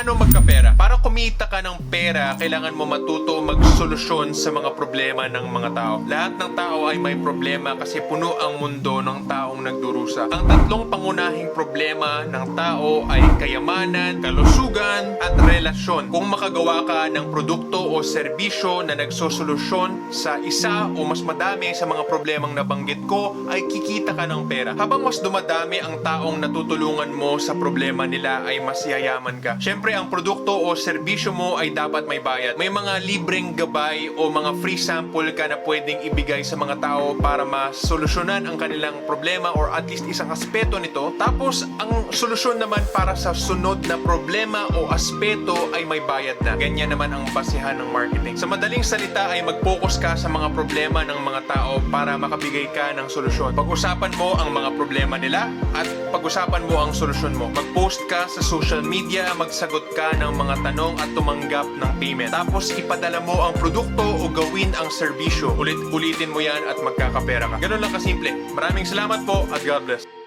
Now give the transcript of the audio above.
Paano magkapera? Kumita ka ng pera, kailangan mo matuto magsolusyon sa mga problema ng mga tao. Lahat ng tao ay may problema kasi puno ang mundo ng taong nagdurusa. Ang tatlong pangunahing problema ng tao ay kayamanan, kalusugan, at relasyon. Kung makagawa ka ng produkto o serbisyo na nagsosolusyon sa isa o mas madami sa mga problemang nabanggit ko, ay kikita ka ng pera. Habang mas dumadami ang taong natutulungan mo sa problema nila ay mas yayaman ka. Siyempre, ang produkto o serbisyo mo ay dapat may bayad. May mga libreng gabay o mga free sample ka na pwedeng ibigay sa mga tao para masolusyonan ang kanilang problema or at least isang aspeto nito. Tapos, ang solusyon naman para sa sunod na problema o aspeto ay may bayad na. Ganyan naman ang basihan ng marketing. Sa madaling salita ay mag-focus ka sa mga problema ng mga tao para makabigay ka ng solusyon. Pag-usapan mo ang mga problema nila at pag-usapan mo ang solusyon mo. Mag-post ka sa social media, magsagot ka ng mga tanong at tumanggap ng payment. Tapos ipadala mo ang produkto o gawin ang serbisyo. Ulit-ulitin mo yan at magkakapera ka. Ganun lang kasimple. Maraming salamat po at God bless.